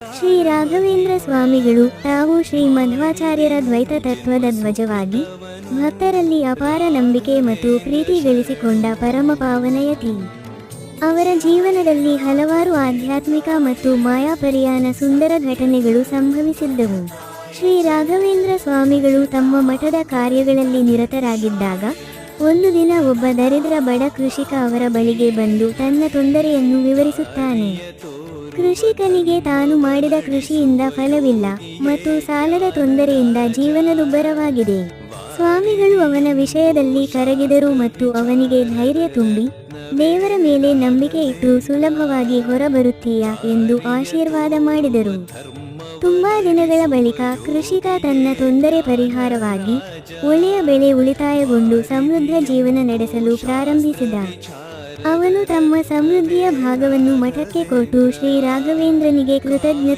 ಶ್ರೀ ರಾಘವೇಂದ್ರ ಸ್ವಾಮಿಗಳು ತಾವು ಶ್ರೀ ಮಧ್ವಾಚಾರ್ಯರ ದ್ವೈತ ತತ್ವದ ಧ್ವಜವಾಗಿ ಭಕ್ತರಲ್ಲಿ ಅಪಾರ ನಂಬಿಕೆ ಮತ್ತು ಪ್ರೀತಿ ಗಳಿಸಿಕೊಂಡ ಪರಮ ಪಾವನಯತಿ ಅವರ ಜೀವನದಲ್ಲಿ ಹಲವಾರು ಆಧ್ಯಾತ್ಮಿಕ ಮತ್ತು ಮಾಯಾಪರಿಯಾನ ಸುಂದರ ಘಟನೆಗಳು ಸಂಭವಿಸಿದ್ದವು. ಶ್ರೀ ರಾಘವೇಂದ್ರ ಸ್ವಾಮಿಗಳು ತಮ್ಮ ಮಠದ ಕಾರ್ಯಗಳಲ್ಲಿ ನಿರತರಾಗಿದ್ದಾಗ, ಒಂದು ದಿನ ಒಬ್ಬ ದರಿದ್ರ ಬಡ ಕೃಷಿಕ ಅವರ ಬಳಿಗೆ ಬಂದು ತನ್ನ ತೊಂದರೆಯನ್ನು ವಿವರಿಸುತ್ತಾನೆ. ಕೃಷಿಕನಿಗೆ ತಾನು ಮಾಡಿದ ಕೃಷಿಯಿಂದ ಫಲವಿಲ್ಲ ಮತ್ತು ಸಾಲದ ತೊಂದರೆಯಿಂದ ಜೀವನದುಬ್ಬರವಾಗಿದೆ ಸ್ವಾಮಿಗಳು ಅವನ ವಿಷಯದಲ್ಲಿ ಕರಗಿದರು ಮತ್ತು ಅವನಿಗೆ ಧೈರ್ಯ ತುಂಬಿ, ದೇವರ ಮೇಲೆ ನಂಬಿಕೆ ಇಟ್ಟು ಸುಲಭವಾಗಿ ಹೊರಬರುತ್ತೀಯಾ ಎಂದು ಆಶೀರ್ವಾದ ಮಾಡಿದರು. ತುಂಬಾ ದಿನಗಳ ಬಳಿಕ ಕೃಷಿಕ ತನ್ನ ತೊಂದರೆ ಪರಿಹಾರವಾಗಿ ಒಳ್ಳೆಯ ಬೆಳೆ ಉಳಿತಾಯಗೊಂಡು ಸಮೃದ್ಧ ಜೀವನ ನಡೆಸಲು ಪ್ರಾರಂಭಿಸಿದ. ಅವನು ತಮ್ಮ ಸಮೃದ್ಧಿಯ ಭಾಗವನ್ನು ಮಠಕ್ಕೆ ಕೊಟ್ಟು ಶ್ರೀ ರಾಘವೇಂದ್ರನಿಗೆ ಕೃತಜ್ಞತೆ